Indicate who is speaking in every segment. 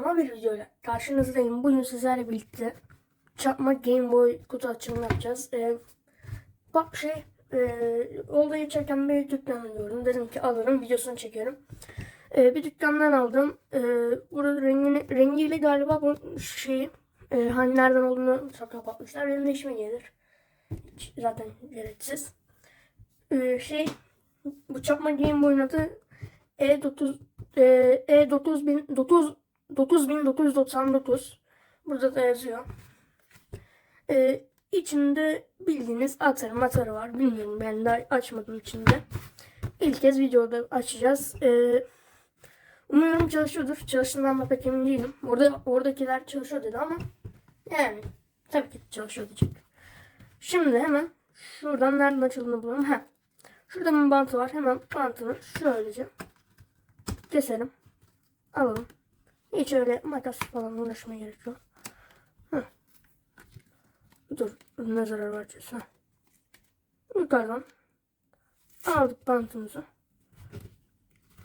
Speaker 1: patlama bir videoyla karşınızdayım. Bugün sizlerle birlikte çakma Game Boy kutu açılımı yapacağız. Ee, bak şey e, olayı çeken bir dükkanı gördüm. Dedim ki alırım videosunu çekerim. Ee, bir dükkandan aldım. Ee, burada rengini, rengiyle galiba bu şeyi e, hani nereden olduğunu kapatmışlar. Benim de işime gelir. Zaten gereksiz. Ee, şey bu çakma Game Boy'un adı E9 e, E9000 9 9999 burada da yazıyor. E, içinde bildiğiniz atarı matarı var. Bilmiyorum ben daha açmadım içinde. İlk kez videoda açacağız. E, umuyorum çalışıyordur. Çalıştığından da pek emin değilim. Orada oradakiler çalışıyor dedi ama yani tabii ki çalışıyor diyecek. Şimdi hemen şuradan nereden açıldığını bulalım. Ha. Şurada bir bantı var. Hemen bantını şöylece keselim. Alalım. Hiç öyle makas falan uğraşmaya gerek yok. Dur. Ne zarar diyorsun. Heh. Yukarıdan aldık bantımızı.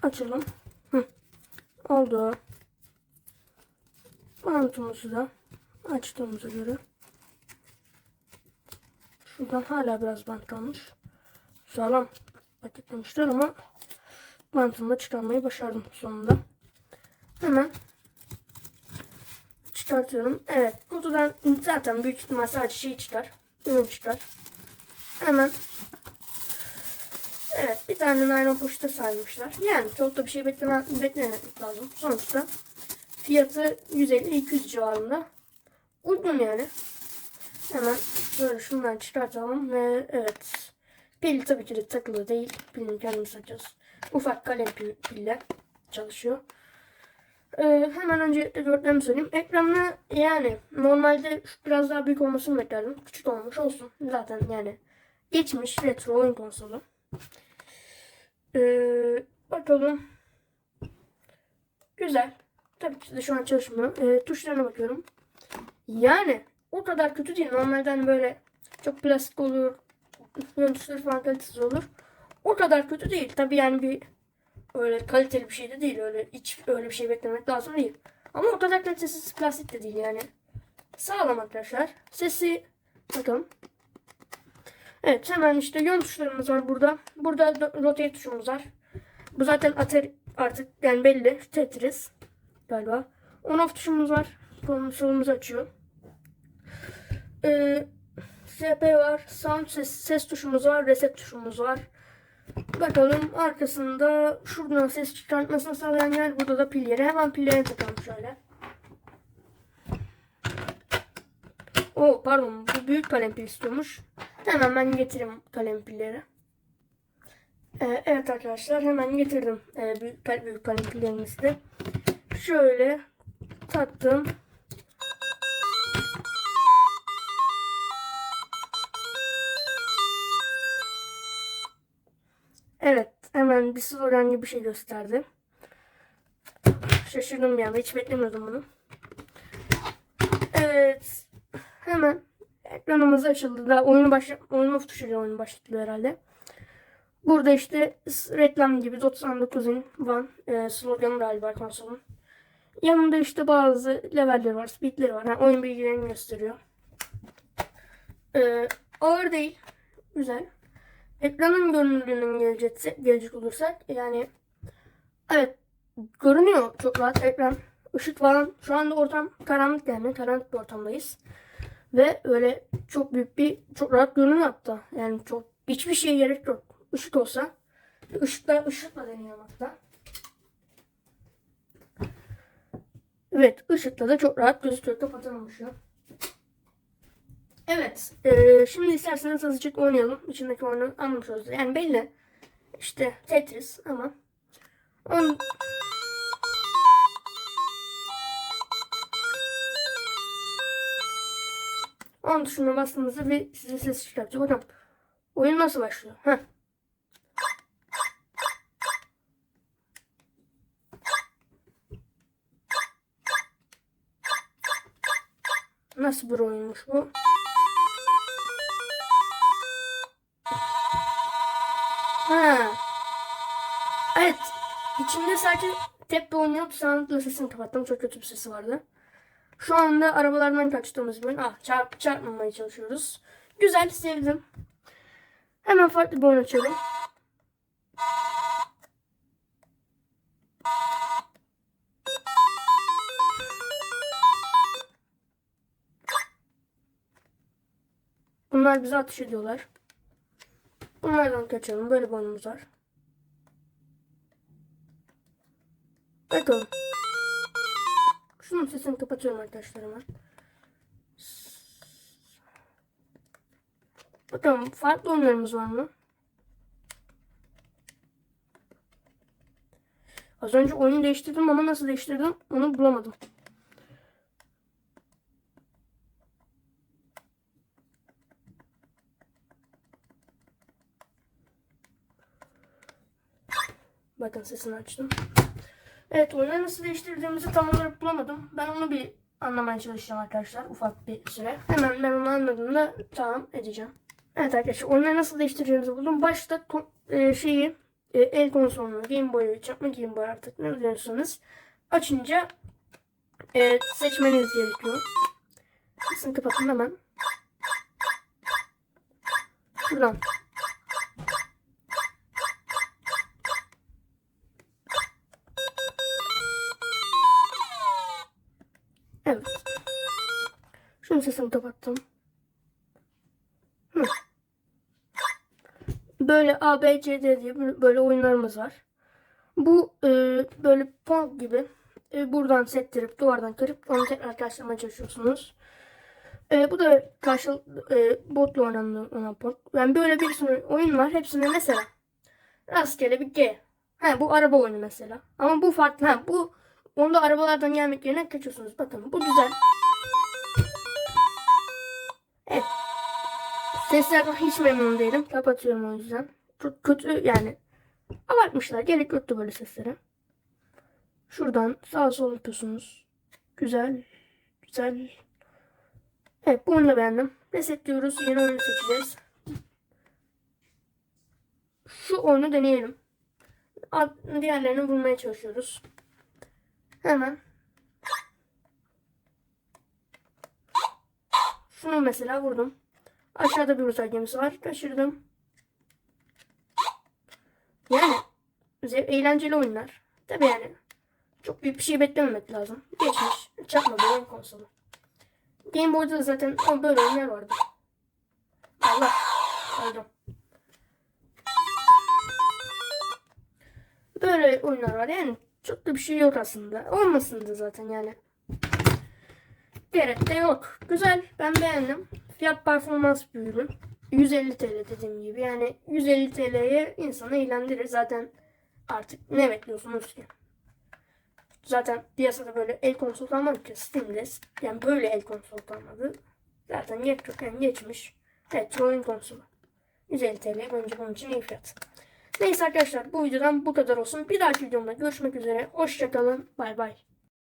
Speaker 1: Açalım. Hı. Oldu. Bantımızı da açtığımıza göre şuradan hala biraz bant kalmış. Sağlam paketlemişler ama bantını da çıkarmayı başardım sonunda. Hemen çıkartıyorum. Evet kutudan zaten büyük ihtimal sadece şey çıkar. Ürün çıkar. Hemen Evet bir tane naylon poşete sarmışlar. Yani çok da bir şey bekleme, beklememek lazım. Sonuçta fiyatı 150-200 civarında. Uygun yani. Hemen böyle şundan çıkartalım ve evet. Pil tabii ki de takılı değil. Pilini kendimiz açacağız. Ufak kalem pil, pille çalışıyor. Ee, hemen önce gördüğümü söyleyeyim. Ekranı yani normalde biraz daha büyük olmasını beklerdim. Küçük olmuş olsun. Zaten yani geçmiş retro oyun konsolu. Ee, bakalım. Güzel. Tabii ki de şu an çalışmıyor. Ee, tuşlarına bakıyorum. Yani o kadar kötü değil. Normalde hani böyle çok plastik olur. Yön tuşları falan kalitesiz olur. O kadar kötü değil. Tabii yani bir öyle kaliteli bir şey de değil. Öyle hiç öyle bir şey beklemek lazım değil. Ama o kadar kalitesiz plastik de değil yani. Sağlam arkadaşlar. Sesi bakalım. Evet hemen işte yön tuşlarımız var burada. Burada rotate tuşumuz var. Bu zaten ater artık yani belli. Tetris galiba. On off tuşumuz var. Konsolumuzu açıyor. Ee, SP var. Sound ses, ses tuşumuz var. Reset tuşumuz var. Bakalım arkasında şuradan ses çıkartmasını sağlayan yer burada da pil yeri. Hemen pillerine takalım şöyle. O pardon bu büyük kalem pil istiyormuş. Hemen ben getireyim kalem pilleri. Ee, evet arkadaşlar hemen getirdim ee, büyük, büyük kalem pillerimizi de. Şöyle taktım. Evet hemen bir slogan gibi bir şey gösterdi. Şaşırdım bir anda hiç beklemiyordum bunu. Evet hemen ekranımız açıldı. Daha oyunu başla oyunu tuşuyla oyunu başlattı herhalde. Burada işte reklam gibi 99'un van e, sloganı galiba konsolun. Yanında işte bazı levelleri var, speedleri var. Yani oyun bilgilerini gösteriyor. E, ağır değil. Güzel. Ekranın görünürlüğünden gelecek, gelecek olursak yani evet görünüyor çok rahat ekran. Işık falan şu anda ortam karanlık yani karanlık bir ortamdayız. Ve öyle çok büyük bir çok rahat görünüyor hatta. Yani çok hiçbir şeye gerek yok. Işık olsa ışıkla ışıkla deniyor hatta. Evet ışıkla da çok rahat gözüküyor. Kapatalım ışığı. Evet. eee, şimdi isterseniz azıcık oynayalım. İçindeki oyunu anlatıyoruz. Yani belli. İşte Tetris ama on... On tuşuna bastığınızda bir size ses çıkartacak. Bakın. Oyun nasıl başlıyor? Heh. Nasıl bir oyunmuş bu? Ha. Evet. İçinde sadece Tepe oynuyor. Sound'la sesini kapattım. Çok kötü bir sesi vardı. Şu anda arabalardan kaçtığımız bir oyun. Ah çarp, çarpmamaya çalışıyoruz. Güzel sevdim. Hemen farklı bir oyun açalım. Bunlar bize ateş ediyorlar. Bunlardan kaçalım. Böyle bir oyunumuz var. Bakalım. Şunun sesini kapatıyorum arkadaşlar hemen. Bakalım farklı oyunlarımız var mı? Az önce oyunu değiştirdim ama nasıl değiştirdim onu bulamadım. Bakın sesini açtım. Evet oyunu nasıl değiştirdiğimizi tam olarak bulamadım. Ben onu bir anlamaya çalışacağım arkadaşlar ufak bir süre. Hemen ben onu anladığımda tamam edeceğim. Evet arkadaşlar oyunu nasıl değiştireceğimizi buldum. Başta e, şeyi e, el konsolunu, Game Boy'u, çakma Game Boy artık ne biliyorsanız açınca e, seçmeniz gerekiyor. Sesini kapatın hemen. Şuradan. Sesini kapattım. Böyle A, B, C, D diye böyle- oyunlarımız var. Bu e, böyle pong gibi e, buradan sektirip duvardan kırıp onu tekrar karşılamaya çalışıyorsunuz. E, bu da karşı e, botla oynanan pong. Yani böyle bir sürü oyun var. Hepsinde mesela rastgele bir G. Ha bu araba oyunu mesela. Ama bu farklı. Ha bu onda arabalardan gelmek yerine kaçıyorsunuz. Bakın bu güzel. Evet. Seslerden hiç memnun değilim. Kapatıyorum o yüzden. Çok kötü yani. Abartmışlar. Gerek yoktu böyle seslere. Şuradan sağa sola yapıyorsunuz. Güzel. Güzel. Evet bu oyunu da beğendim. Resetliyoruz. Yeni oyunu seçeceğiz. Şu oyunu deneyelim. Diğerlerini bulmaya çalışıyoruz. Hemen. Şunu mesela vurdum. Aşağıda bir uzay gemisi var. Kaçırdım. Yani eğlenceli oyunlar. Tabi yani çok büyük bir şey beklememek lazım. Geçmiş. Çakma bir oyun konsolu. Game Boy'da da zaten böyle oyunlar vardı. Allah. Öldüm. Böyle oyunlar var yani çok da bir şey yok aslında. Olmasın da zaten yani. Gerek de yok. Güzel. Ben beğendim. Fiyat performans bir ürün. 150 TL dediğim gibi. Yani 150 TL'ye insanı eğlendirir. Zaten artık ne bekliyorsunuz ki? Zaten piyasada böyle el konsol kalmadı ki. Steam'de yani böyle el konsol kalmadı. Zaten geç, yani geçmiş. Evet oyun konsolu. 150 TL bence bunun için iyi fiyat. Neyse arkadaşlar bu videodan bu kadar olsun. Bir dahaki videomda görüşmek üzere. Hoşçakalın. Bay bay.